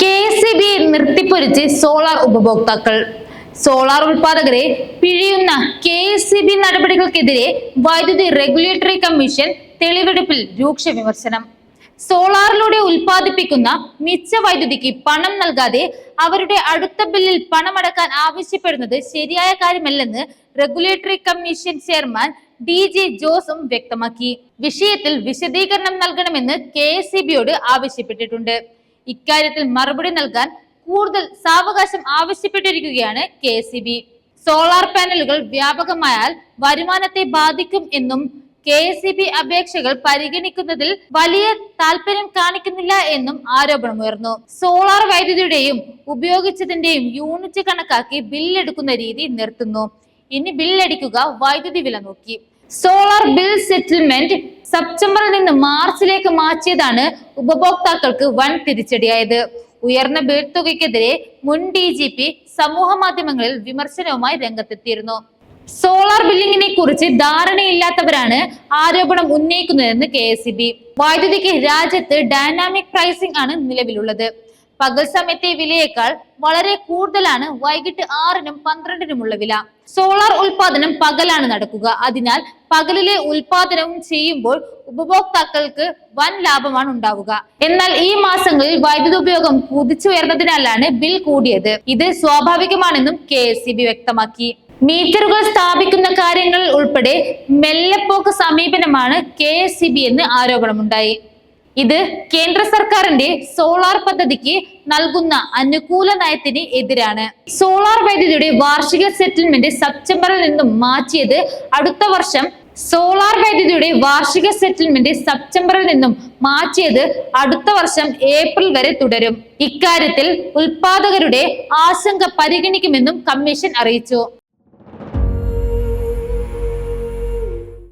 K S E B നിർത്തിപ്പൊരിച്ച് solar ഉപഭോക്താക്കൾ. Solar ഉൽപാദകരെ പിഴിയുന്ന കെ എസ് ഇ ബി നടപടികൾക്കെതിരെ വൈദ്യുതി റെഗുലേറ്ററി കമ്മീഷൻ തെളിവെടുപ്പിൽ രൂക്ഷ വിമർശനം. സോളാറിലൂടെ ഉൽപ്പാദിപ്പിക്കുന്ന മിച്ച വൈദ്യുതിക്ക് പണം നൽകാതെ അവരുടെ അടുത്ത ബില്ലിൽ പണമടക്കാൻ ആവശ്യപ്പെടുന്നത് ശരിയായ കാര്യമല്ലെന്ന് regulatory commission chairman D J ജോസും വ്യക്തമാക്കി. വിഷയത്തിൽ വിശദീകരണം നൽകണമെന്ന് കെ ആവശ്യപ്പെട്ടിട്ടുണ്ട്. ഇക്കാര്യത്തിൽ മറുപടി നൽകാൻ കൂടുതൽ സാവകാശം ആവശ്യപ്പെട്ടിരിക്കുകയാണ് കെ സോളാർ പാനലുകൾ വ്യാപകമായാൽ വരുമാനത്തെ ബാധിക്കും എന്നും കെ എസ് ബി അപേക്ഷകൾ പരിഗണിക്കുന്നതിൽ വലിയ താല്പര്യം കാണിക്കുന്നില്ല എന്നും ആരോപണമുയർന്നു സോളാർ വൈദ്യുതിയുടെയും ഉപയോഗിച്ചതിന്റെയും യൂണിറ്റ് കണക്കാക്കി ബില്ലെടുക്കുന്ന രീതി നിർത്തുന്നു. ഇനി ബില്ലടിക്കുക വൈദ്യുതി വില നോക്കി. സോളാർ ബിൽ സെറ്റിൽമെന്റ് സെപ്റ്റംബറിൽ നിന്ന് മാർച്ചിലേക്ക് മാറ്റിയതാണ് ഉപഭോക്താക്കൾക്ക് വൻ തിരിച്ചടിയായത്. ഉയർന്ന ബിൽ തുകയ്ക്കെതിരെ മുൻ ഡി ജി പി സമൂഹ മാധ്യമങ്ങളിൽ വിമർശനവുമായി രംഗത്തെത്തിയിരുന്നു. സോളാർ ബില്ലിങ്ങിനെ കുറിച്ച് ധാരണയില്ലാത്തവരാണ് ആരോപണം ഉന്നയിക്കുന്നതെന്ന് കെ എസ് വൈദ്യുതിക്ക് രാജ്യത്ത് ഡൈനാമിക് പ്രൈസിംഗ് ആണ് നിലവിലുള്ളത്. പകൽ സമയത്തെ വിലയേക്കാൾ വളരെ കൂടുതലാണ് വൈകിട്ട് ആറിനും പന്ത്രണ്ടിനുമുള്ള വില. സോളാർ ഉൽപാദനം പകലാണ് നടക്കുക. അതിനാൽ പകലിലെ ഉൽപാദനവും ചെയ്യുമ്പോൾ ഉപഭോക്താക്കൾക്ക് വൻ ലാഭമാണ് ഉണ്ടാവുക. എന്നാൽ ഈ മാസങ്ങളിൽ വൈദ്യുതി ഉപയോഗം കുതിച്ചുയർന്നതിനാലാണ് ബിൽ കൂടിയത്. ഇത് സ്വാഭാവികമാണെന്നും കെ വ്യക്തമാക്കി. മീറ്ററുകൾ സ്ഥാപിക്കുന്ന കാര്യങ്ങളിൽ ഉൾപ്പെടെ മെല്ലെപ്പോക്ക് സമീപനമാണ് കെ എന്ന് ആരോപണമുണ്ടായി. ഇത് കേന്ദ്ര സർക്കാരിന്റെ സോളാർ പദ്ധതിക്ക് നൽകുന്ന അനുകൂല നയത്തിന് എതിരാണ്. സോളാർ വൈദ്യുതിയുടെ വാർഷിക സെറ്റിൽമെന്റ് സെപ്റ്റംബറിൽ നിന്നും മാറ്റിയത് അടുത്ത വർഷം. സോളാർ വൈദ്യുതിയുടെ വാർഷിക സെറ്റിൽമെന്റ് സെപ്റ്റംബറിൽ നിന്നും മാറ്റിയത് അടുത്ത വർഷം ഏപ്രിൽ വരെ തുടരും. ഇക്കാര്യത്തിൽ ഉൽപാദകരുടെ ആശങ്ക പരിഗണിക്കുമെന്നും കമ്മീഷൻ അറിയിച്ചു.